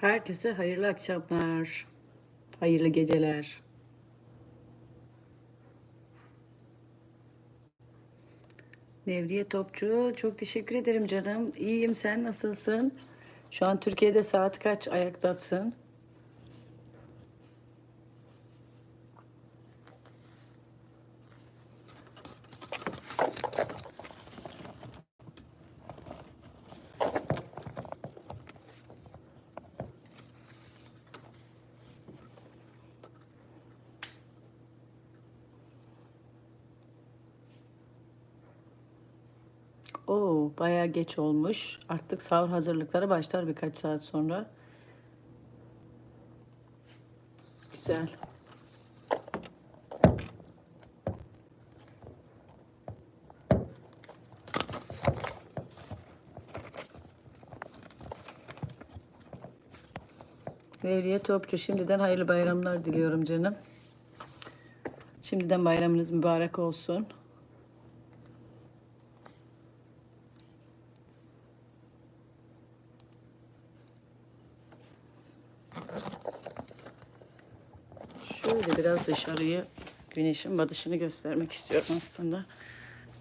Herkese hayırlı akşamlar, hayırlı geceler. Nevriye Topçu, çok teşekkür ederim canım. İyiyim, sen nasılsın? Şu an Türkiye'de saat kaç ayaktasın? Geç olmuş. Artık sahur hazırlıkları başlar birkaç saat sonra. Güzel. Devriye Topçu şimdiden hayırlı bayramlar diliyorum canım. Şimdiden bayramınız mübarek olsun. Şöyle biraz dışarıyı güneşin batışını göstermek istiyorum aslında.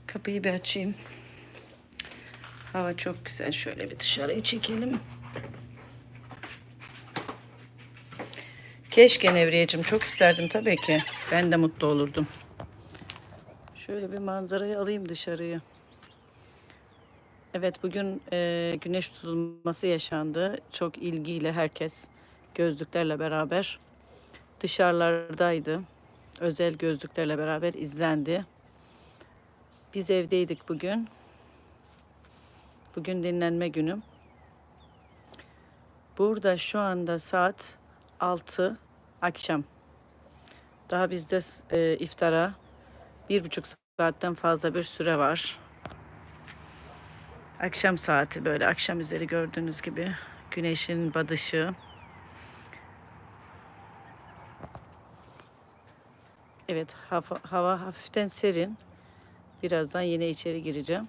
Kapıyı bir açayım. Hava çok güzel. Şöyle bir dışarıyı çekelim. Keşke Nevriyeciğim çok isterdim tabii ki. Ben de mutlu olurdum. Şöyle bir manzarayı alayım dışarıyı. Evet bugün e, güneş tutulması yaşandı. Çok ilgiyle herkes gözlüklerle beraber dışarılardaydı. Özel gözlüklerle beraber izlendi. Biz evdeydik bugün. Bugün dinlenme günüm. Burada şu anda saat 6 akşam. Daha bizde e, iftara bir buçuk saatten fazla bir süre var. Akşam saati böyle akşam üzeri gördüğünüz gibi güneşin batışı. Evet hava, hava hafiften serin. Birazdan yine içeri gireceğim.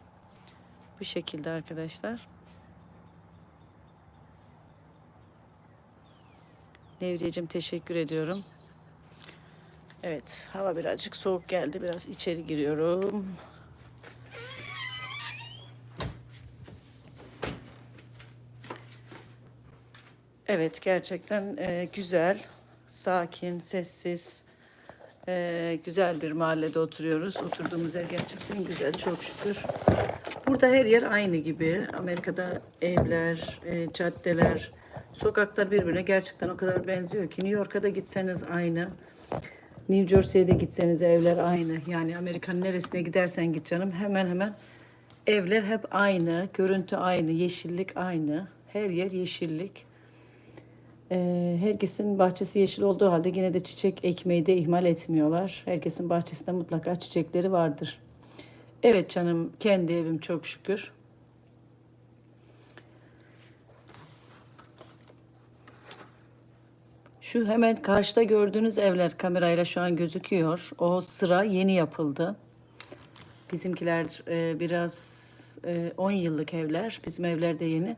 Bu şekilde arkadaşlar. Nevriyeciğim teşekkür ediyorum. Evet hava birazcık soğuk geldi. Biraz içeri giriyorum. Evet gerçekten e, güzel, sakin, sessiz, e, güzel bir mahallede oturuyoruz. Oturduğumuz yer gerçekten güzel, çok şükür. Burada her yer aynı gibi. Amerika'da evler, e, caddeler, sokaklar birbirine gerçekten o kadar benziyor ki. New York'a da gitseniz aynı. New Jersey'de gitseniz evler aynı. Yani Amerika'nın neresine gidersen git canım hemen hemen evler hep aynı. Görüntü aynı, yeşillik aynı. Her yer yeşillik. Ee, herkesin bahçesi yeşil olduğu halde yine de çiçek ekmeği de ihmal etmiyorlar. Herkesin bahçesinde mutlaka çiçekleri vardır. Evet canım kendi evim çok şükür. Şu hemen karşıda gördüğünüz evler kamerayla şu an gözüküyor. O sıra yeni yapıldı. Bizimkiler e, biraz e, 10 yıllık evler. Bizim evler de yeni.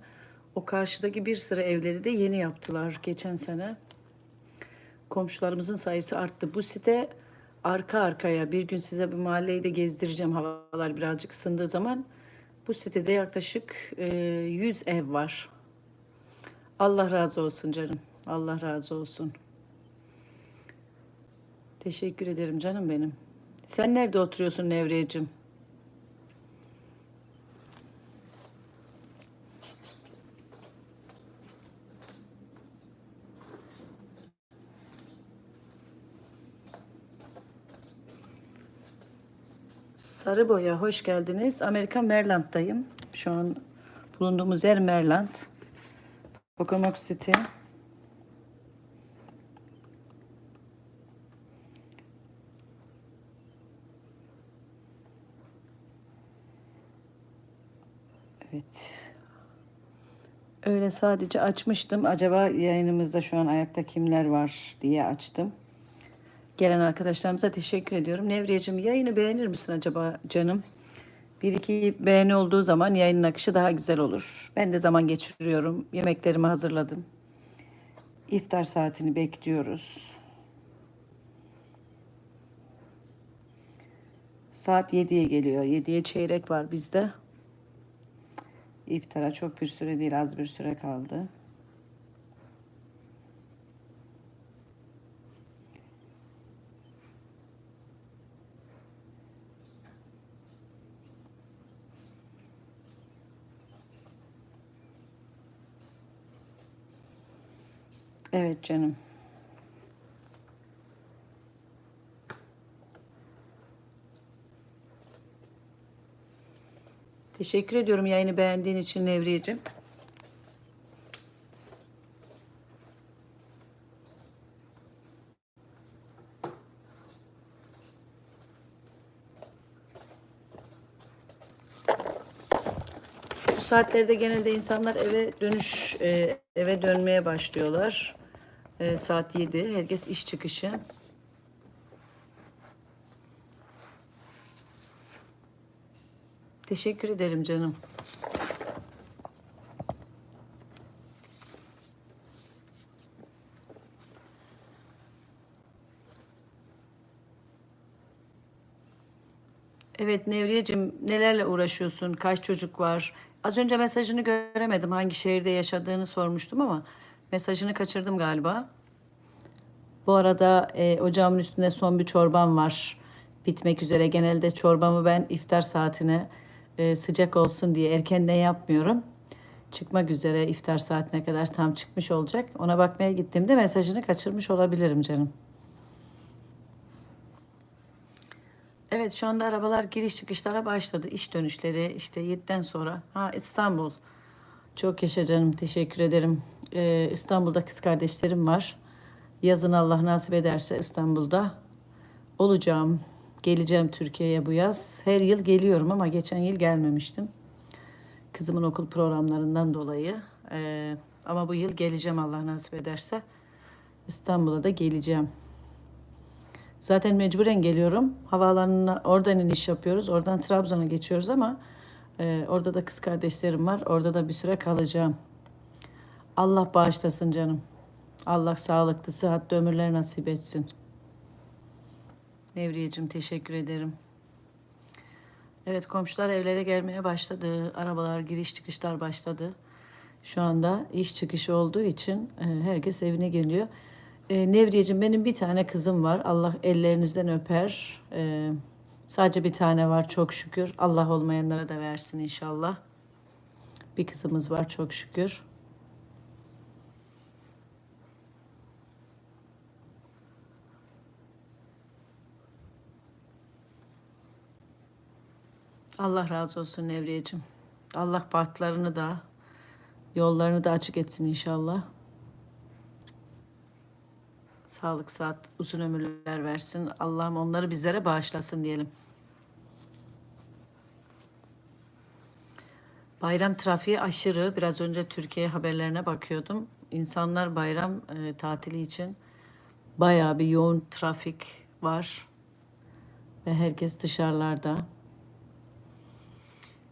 O karşıdaki bir sıra evleri de yeni yaptılar geçen sene. Komşularımızın sayısı arttı. Bu site arka arkaya bir gün size bu mahalleyi de gezdireceğim havalar birazcık ısındığı zaman. Bu sitede yaklaşık e, 100 ev var. Allah razı olsun canım. Allah razı olsun. Teşekkür ederim canım benim. Sen nerede oturuyorsun Nevriyeciğim? Sarı boya hoş geldiniz. Amerika Maryland'dayım. Şu an bulunduğumuz yer Maryland. Pocomoke City. Evet. Öyle sadece açmıştım. Acaba yayınımızda şu an ayakta kimler var diye açtım. Gelen arkadaşlarımıza teşekkür ediyorum. Nevriyeciğim yayını beğenir misin acaba canım? Bir iki beğeni olduğu zaman yayının akışı daha güzel olur. Ben de zaman geçiriyorum. Yemeklerimi hazırladım. İftar saatini bekliyoruz. Saat 7'ye geliyor. 7'ye çeyrek var bizde. İftara çok bir süre değil az bir süre kaldı. Evet canım. Teşekkür ediyorum yayını beğendiğin için Nevriyeciğim. Bu saatlerde genelde insanlar eve dönüş, e, eve dönmeye başlıyorlar. E, saat 7. Herkes iş çıkışı. Teşekkür ederim canım. Evet Nevriyeciğim nelerle uğraşıyorsun? Kaç çocuk var? Az önce mesajını göremedim. Hangi şehirde yaşadığını sormuştum ama mesajını kaçırdım galiba. Bu arada e, ocağımın üstünde son bir çorbam var. Bitmek üzere. Genelde çorbamı ben iftar saatine e, sıcak olsun diye erkenden yapmıyorum. Çıkmak üzere iftar saatine kadar tam çıkmış olacak. Ona bakmaya gittiğimde mesajını kaçırmış olabilirim canım. Evet şu anda arabalar giriş çıkışlara başladı. İş dönüşleri işte 7'den sonra. Ha İstanbul. Çok yaşa canım teşekkür ederim. Ee, İstanbul'da kız kardeşlerim var. Yazın Allah nasip ederse İstanbul'da olacağım. Geleceğim Türkiye'ye bu yaz. Her yıl geliyorum ama geçen yıl gelmemiştim. Kızımın okul programlarından dolayı. Ee, ama bu yıl geleceğim Allah nasip ederse. İstanbul'a da geleceğim. Zaten mecburen geliyorum. Havaalanına oradan iniş yapıyoruz. Oradan Trabzon'a geçiyoruz ama e, orada da kız kardeşlerim var. Orada da bir süre kalacağım. Allah bağışlasın canım. Allah sağlıklı, sıhhatli ömürler nasip etsin. Nevriyeciğim teşekkür ederim. Evet komşular evlere gelmeye başladı. Arabalar giriş çıkışlar başladı. Şu anda iş çıkışı olduğu için e, herkes evine geliyor. E, Nevriyeciğim benim bir tane kızım var. Allah ellerinizden öper. E, sadece bir tane var çok şükür. Allah olmayanlara da versin inşallah. Bir kızımız var çok şükür. Allah razı olsun Nevriyeciğim. Allah bahtlarını da yollarını da açık etsin inşallah. Sağlık, saat, uzun ömürler versin. Allah'ım onları bizlere bağışlasın diyelim. Bayram trafiği aşırı. Biraz önce Türkiye haberlerine bakıyordum. İnsanlar bayram e, tatili için bayağı bir yoğun trafik var. Ve herkes dışarılarda.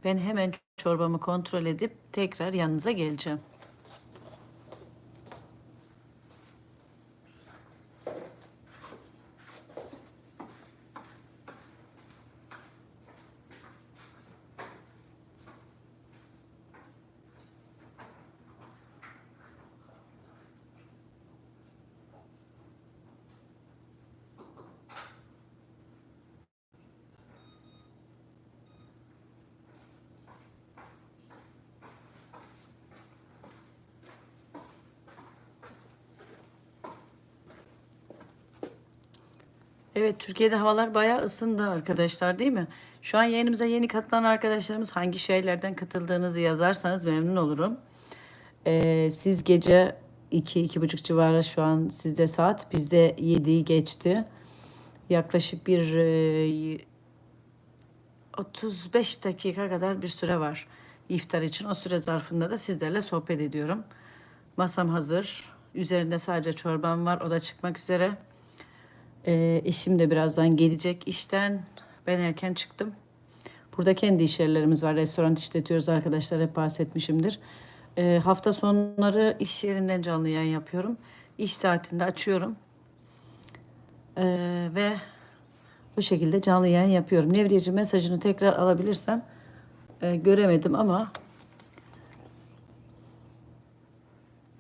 Ben hemen çorbamı kontrol edip tekrar yanınıza geleceğim. Evet, Türkiye'de havalar bayağı ısındı arkadaşlar değil mi? Şu an yayınımıza yeni katılan arkadaşlarımız hangi şehirlerden katıldığınızı yazarsanız memnun olurum. Ee, siz gece 2-2.30 civarı şu an sizde saat. Bizde 7'yi geçti. Yaklaşık bir e, 35 dakika kadar bir süre var iftar için. O süre zarfında da sizlerle sohbet ediyorum. Masam hazır. Üzerinde sadece çorbam var. O da çıkmak üzere. Ee, eşim de birazdan gelecek işten. Ben erken çıktım. Burada kendi iş yerlerimiz var. Restoran işletiyoruz arkadaşlar. Hep bahsetmişimdir. Ee, hafta sonları iş yerinden canlı yayın yapıyorum. iş saatinde açıyorum. Ee, ve bu şekilde canlı yayın yapıyorum. Nevriyeci mesajını tekrar alabilirsem e, göremedim ama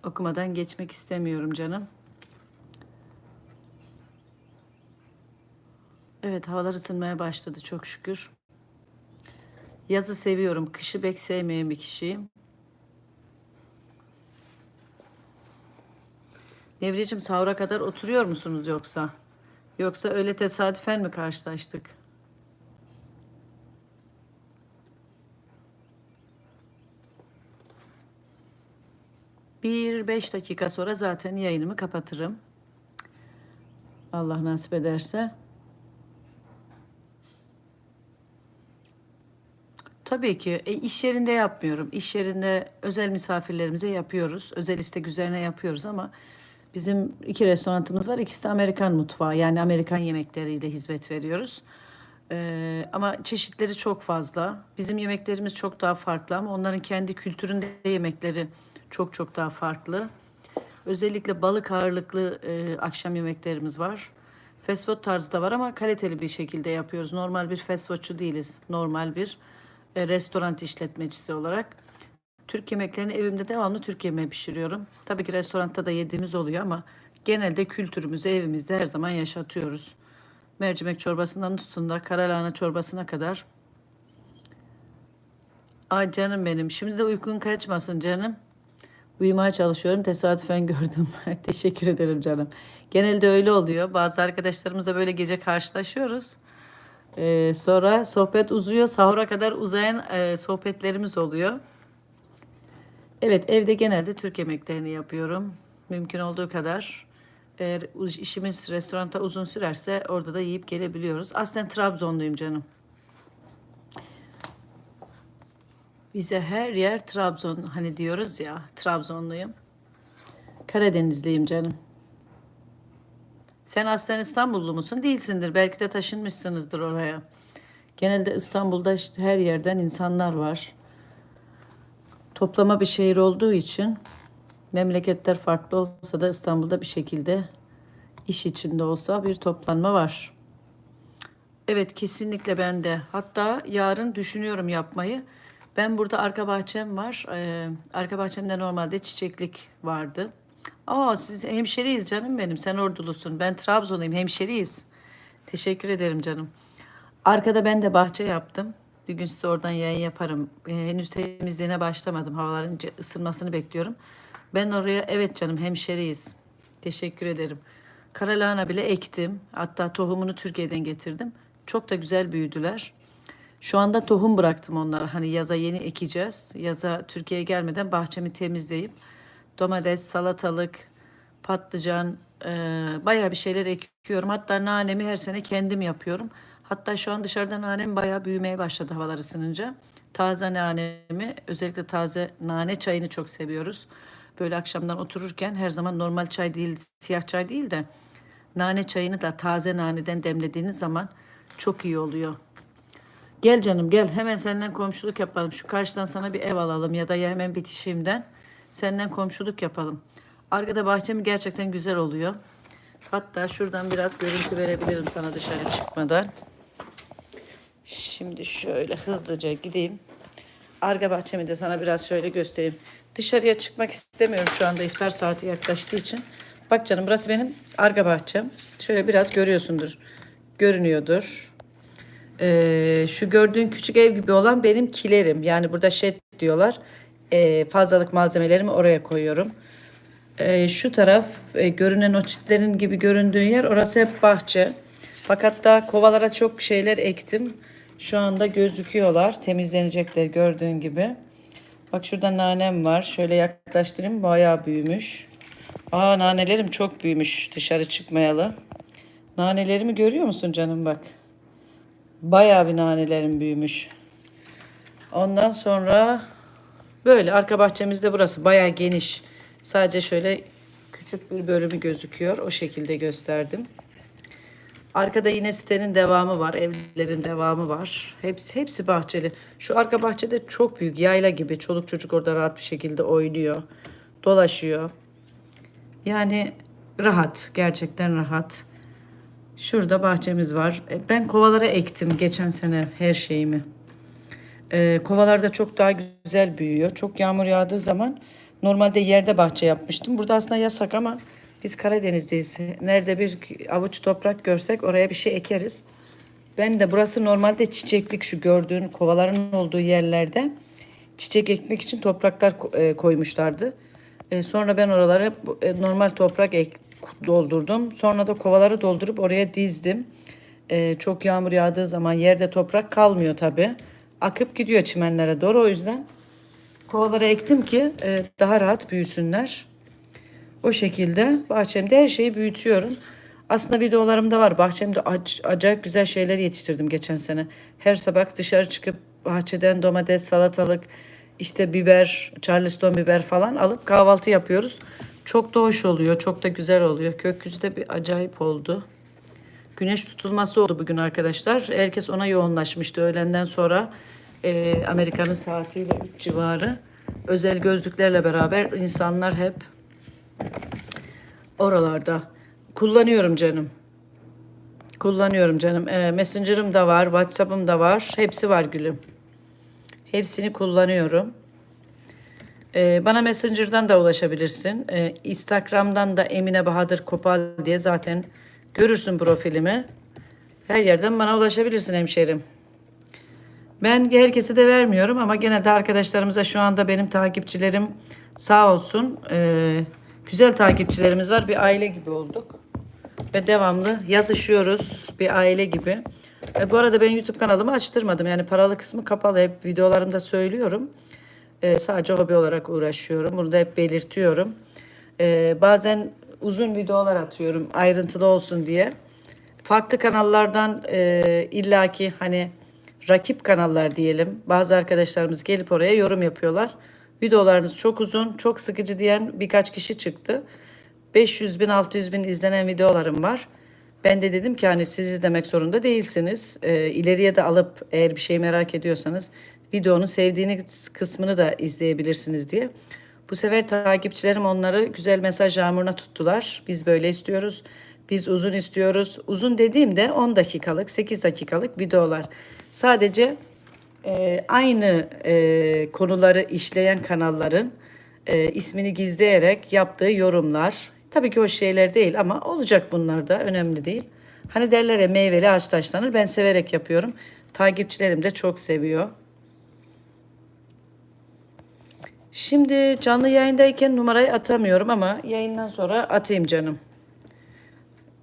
okumadan geçmek istemiyorum canım. Evet havalar ısınmaya başladı çok şükür. Yazı seviyorum. Kışı pek sevmeyen bir kişiyim. Nevricim sahura kadar oturuyor musunuz yoksa? Yoksa öyle tesadüfen mi karşılaştık? Bir beş dakika sonra zaten yayınımı kapatırım. Allah nasip ederse. Tabii ki. E, iş yerinde yapmıyorum. İş yerinde özel misafirlerimize yapıyoruz. Özel istek üzerine yapıyoruz ama bizim iki restoranımız var. İkisi de Amerikan mutfağı. Yani Amerikan yemekleriyle hizmet veriyoruz. Ee, ama çeşitleri çok fazla. Bizim yemeklerimiz çok daha farklı ama onların kendi kültüründe yemekleri çok çok daha farklı. Özellikle balık ağırlıklı e, akşam yemeklerimiz var. Fast food tarzı da var ama kaliteli bir şekilde yapıyoruz. Normal bir fast foodçu değiliz. Normal bir e, restoran işletmecisi olarak. Türk yemeklerini evimde devamlı Türk yemeği pişiriyorum. Tabii ki restoranda da yediğimiz oluyor ama genelde kültürümüzü evimizde her zaman yaşatıyoruz. Mercimek çorbasından tutun da karalahana çorbasına kadar. Ay canım benim. Şimdi de uykun kaçmasın canım. Uyumaya çalışıyorum. Tesadüfen gördüm. Teşekkür ederim canım. Genelde öyle oluyor. Bazı arkadaşlarımızla böyle gece karşılaşıyoruz. Ee, sonra sohbet uzuyor. Sahura kadar uzayan e, sohbetlerimiz oluyor. Evet evde genelde Türk yemeklerini yapıyorum. Mümkün olduğu kadar. Eğer işimiz restoranta uzun sürerse orada da yiyip gelebiliyoruz. Aslen Trabzonluyum canım. Bize her yer Trabzon hani diyoruz ya Trabzonluyum. Karadenizliyim canım. Sen aslen İstanbullu musun? Değilsindir. Belki de taşınmışsınızdır oraya. Genelde İstanbul'da işte her yerden insanlar var. Toplama bir şehir olduğu için memleketler farklı olsa da İstanbul'da bir şekilde iş içinde olsa bir toplanma var. Evet kesinlikle ben de. Hatta yarın düşünüyorum yapmayı. Ben burada arka bahçem var. Ee, arka bahçemde normalde çiçeklik vardı. Aa siz hemşeriyiz canım benim. Sen ordulusun. Ben Trabzonluyum. Hemşeriyiz. Teşekkür ederim canım. Arkada ben de bahçe yaptım. Bir gün size oradan yayın yaparım. Ee, henüz temizliğine başlamadım. Havaların ısınmasını bekliyorum. Ben oraya evet canım hemşeriyiz. Teşekkür ederim. Karalahana bile ektim. Hatta tohumunu Türkiye'den getirdim. Çok da güzel büyüdüler. Şu anda tohum bıraktım onlara. Hani yaza yeni ekeceğiz. Yaza Türkiye'ye gelmeden bahçemi temizleyip domates, salatalık, patlıcan, e, bayağı bir şeyler ekiyorum. Hatta nanemi her sene kendim yapıyorum. Hatta şu an dışarıda nanem bayağı büyümeye başladı havalar ısınınca. Taze nanemi, özellikle taze nane çayını çok seviyoruz. Böyle akşamdan otururken her zaman normal çay değil, siyah çay değil de nane çayını da taze naneden demlediğiniz zaman çok iyi oluyor. Gel canım gel hemen senden komşuluk yapalım. Şu karşıdan sana bir ev alalım ya da ya hemen bitişiğimden senden komşuluk yapalım. Arkada bahçem gerçekten güzel oluyor. Hatta şuradan biraz görüntü verebilirim sana dışarı çıkmadan. Şimdi şöyle hızlıca gideyim. Arka bahçemi de sana biraz şöyle göstereyim. Dışarıya çıkmak istemiyorum şu anda iftar saati yaklaştığı için. Bak canım burası benim arka bahçem. Şöyle biraz görüyorsundur. Görünüyordur. Ee, şu gördüğün küçük ev gibi olan benim kilerim. Yani burada shed diyorlar. Ee, fazlalık malzemelerimi oraya koyuyorum. Ee, şu taraf e, görünen o çitlerin gibi göründüğü yer orası hep bahçe. Fakat da kovalara çok şeyler ektim. Şu anda gözüküyorlar. Temizlenecekler gördüğün gibi. Bak şurada nanem var. Şöyle yaklaştırayım. Bayağı büyümüş. Aa nanelerim çok büyümüş dışarı çıkmayalı. Nanelerimi görüyor musun canım bak. Bayağı bir nanelerim büyümüş. Ondan sonra böyle arka bahçemizde burası bayağı geniş. Sadece şöyle küçük bir bölümü gözüküyor. O şekilde gösterdim. Arkada yine sitenin devamı var, evlerin devamı var. Hepsi hepsi bahçeli. Şu arka bahçede çok büyük yayla gibi çoluk çocuk orada rahat bir şekilde oynuyor, dolaşıyor. Yani rahat. Gerçekten rahat. Şurada bahçemiz var. E, Ben kovalara ektim geçen sene her şeyimi. Ee, kovalarda çok daha güzel büyüyor. Çok yağmur yağdığı zaman normalde yerde bahçe yapmıştım. Burada aslında yasak ama biz Karadeniz'deyiz. Nerede bir avuç toprak görsek oraya bir şey ekeriz. Ben de burası normalde çiçeklik şu gördüğün kovaların olduğu yerlerde çiçek ekmek için topraklar e, koymuşlardı. E, sonra ben oralara e, normal toprak ek, doldurdum. Sonra da kovaları doldurup oraya dizdim. E, çok yağmur yağdığı zaman yerde toprak kalmıyor tabii. Akıp gidiyor çimenlere doğru o yüzden kovalara ektim ki e, daha rahat büyüsünler. O şekilde bahçemde her şeyi büyütüyorum. Aslında videolarımda var. Bahçemde ac- acayip güzel şeyler yetiştirdim geçen sene. Her sabah dışarı çıkıp bahçeden domates, salatalık, işte biber, charleston biber falan alıp kahvaltı yapıyoruz. Çok da hoş oluyor, çok da güzel oluyor. Gökyüzü de bir acayip oldu. Güneş tutulması oldu bugün arkadaşlar. Herkes ona yoğunlaşmıştı öğlenden sonra. e, Amerika'nın saatiyle 3 civarı. Özel gözlüklerle beraber insanlar hep oralarda. Kullanıyorum canım. Kullanıyorum canım. E, Messenger'ım da var, WhatsApp'ım da var. Hepsi var gülüm. Hepsini kullanıyorum. Ee, bana Messenger'dan da ulaşabilirsin. Ee, Instagram'dan da Emine Bahadır Kopal diye zaten görürsün profilimi. Her yerden bana ulaşabilirsin hemşerim. Ben herkese de vermiyorum ama genelde arkadaşlarımıza şu anda benim takipçilerim sağ olsun. ee, güzel takipçilerimiz var. Bir aile gibi olduk. Ve devamlı yazışıyoruz bir aile gibi. E, bu arada ben YouTube kanalımı açtırmadım. Yani paralı kısmı kapalı. Hep videolarımda söylüyorum. E, sadece hobi olarak uğraşıyorum. Bunu da hep belirtiyorum. E, bazen uzun videolar atıyorum ayrıntılı olsun diye. Farklı kanallardan e, illaki hani rakip kanallar diyelim. Bazı arkadaşlarımız gelip oraya yorum yapıyorlar. Videolarınız çok uzun, çok sıkıcı diyen birkaç kişi çıktı. 500 bin, 600 bin izlenen videolarım var. Ben de dedim ki hani siz izlemek zorunda değilsiniz. Ee, ileriye de alıp eğer bir şey merak ediyorsanız videonun sevdiğiniz kısmını da izleyebilirsiniz diye. Bu sefer takipçilerim onları güzel mesaj yağmuruna tuttular. Biz böyle istiyoruz. Biz uzun istiyoruz. Uzun dediğimde 10 dakikalık, 8 dakikalık videolar. Sadece e, aynı e, konuları işleyen kanalların e, ismini gizleyerek yaptığı yorumlar. Tabii ki hoş şeyler değil ama olacak bunlar da önemli değil. Hani derler ya meyveli ağaç taşlanır. Ben severek yapıyorum. Takipçilerim de çok seviyor. Şimdi canlı yayındayken numarayı atamıyorum ama yayından sonra atayım canım.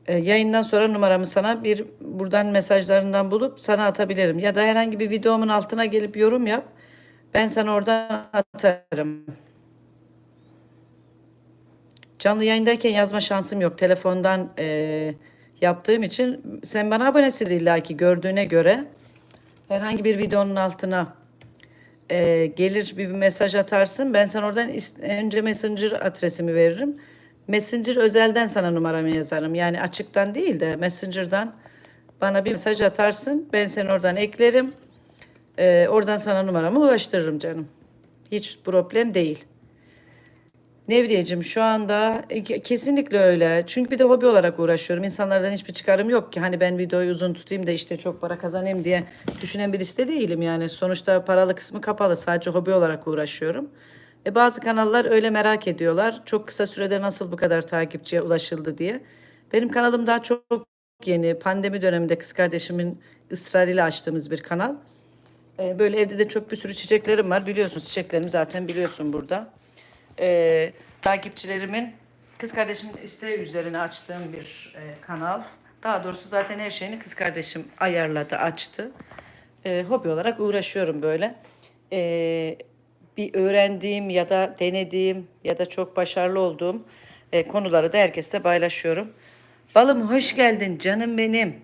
E, yayından sonra numaramı sana bir buradan mesajlarından bulup sana atabilirim. Ya da herhangi bir videomun altına gelip yorum yap. Ben sana oradan atarım. Canlı yayındayken yazma şansım yok. Telefondan e, yaptığım için sen bana abonesin illaki gördüğüne göre herhangi bir videonun altına e, gelir bir mesaj atarsın. Ben sana oradan önce Messenger adresimi veririm. Messenger özelden sana numaramı yazarım. Yani açıktan değil de Messenger'dan bana bir mesaj atarsın. Ben seni oradan eklerim. E, oradan sana numaramı ulaştırırım canım. Hiç problem değil. Nevriyeciğim şu anda e, ke- kesinlikle öyle. Çünkü bir de hobi olarak uğraşıyorum. İnsanlardan hiçbir çıkarım yok ki. Hani ben videoyu uzun tutayım da işte çok para kazanayım diye düşünen birisi de değilim yani. Sonuçta paralı kısmı kapalı. Sadece hobi olarak uğraşıyorum. E bazı kanallar öyle merak ediyorlar. Çok kısa sürede nasıl bu kadar takipçiye ulaşıldı diye. Benim kanalım daha çok yeni. Pandemi döneminde kız kardeşimin ısrarıyla açtığımız bir kanal. Ee, böyle evde de çok bir sürü çiçeklerim var. Biliyorsun çiçeklerimi zaten biliyorsun burada. Ee, takipçilerimin kız kardeşimin isteği üzerine açtığım bir e, kanal. Daha doğrusu zaten her şeyini kız kardeşim ayarladı, açtı. Ee, hobi olarak uğraşıyorum böyle. Ee, bir öğrendiğim ya da denediğim ya da çok başarılı olduğum e, konuları da herkesle paylaşıyorum. Balım hoş geldin canım benim.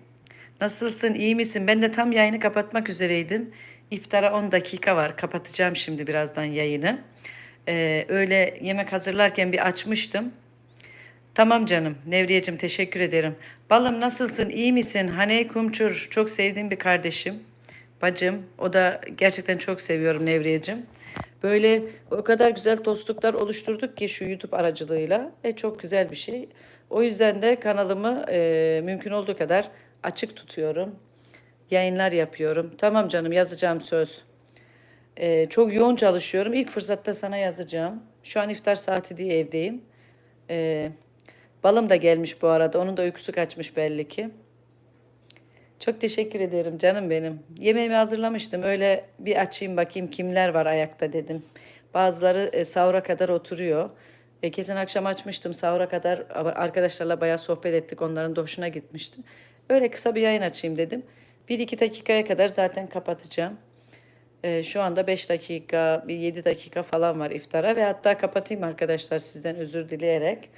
Nasılsın, iyi misin? Ben de tam yayını kapatmak üzereydim. İftara 10 dakika var. Kapatacağım şimdi birazdan yayını. Ee, öyle yemek hazırlarken bir açmıştım. Tamam canım. Nevriyeciğim teşekkür ederim. Balım nasılsın? İyi misin? Haney Kumçur. Çok sevdiğim bir kardeşim. Bacım. O da gerçekten çok seviyorum Nevriyeciğim. Böyle o kadar güzel dostluklar oluşturduk ki şu YouTube aracılığıyla. E, çok güzel bir şey. O yüzden de kanalımı e, mümkün olduğu kadar açık tutuyorum. Yayınlar yapıyorum. Tamam canım yazacağım söz. E, çok yoğun çalışıyorum. İlk fırsatta sana yazacağım. Şu an iftar saati diye evdeyim. E, balım da gelmiş bu arada. Onun da uykusu kaçmış belli ki. Çok teşekkür ederim canım benim. Yemeğimi hazırlamıştım. Öyle bir açayım bakayım kimler var ayakta dedim. Bazıları e, sahura kadar oturuyor. E, geçen akşam açmıştım sahura kadar arkadaşlarla bayağı sohbet ettik. Onların da hoşuna gitmişti. Öyle kısa bir yayın açayım dedim. Bir iki dakikaya kadar zaten kapatacağım. E, şu anda 5 dakika, bir 7 dakika falan var iftara ve hatta kapatayım arkadaşlar sizden özür dileyerek.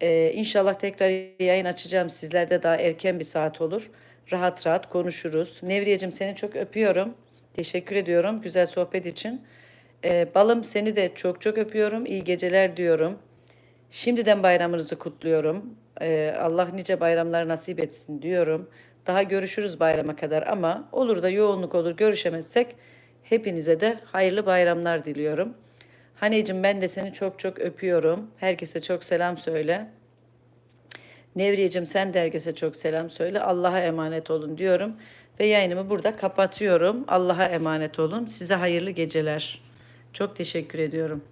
E, inşallah tekrar yayın açacağım. Sizlerde daha erken bir saat olur. Rahat rahat konuşuruz. Nevriyeciğim seni çok öpüyorum. Teşekkür ediyorum güzel sohbet için. E, balım seni de çok çok öpüyorum. İyi geceler diyorum. Şimdiden bayramınızı kutluyorum. E, Allah nice bayramlar nasip etsin diyorum. Daha görüşürüz bayrama kadar ama olur da yoğunluk olur görüşemezsek hepinize de hayırlı bayramlar diliyorum. Hanecim ben de seni çok çok öpüyorum. Herkese çok selam söyle. Nevriyeciğim sen de herkese çok selam söyle. Allah'a emanet olun diyorum. Ve yayınımı burada kapatıyorum. Allah'a emanet olun. Size hayırlı geceler. Çok teşekkür ediyorum.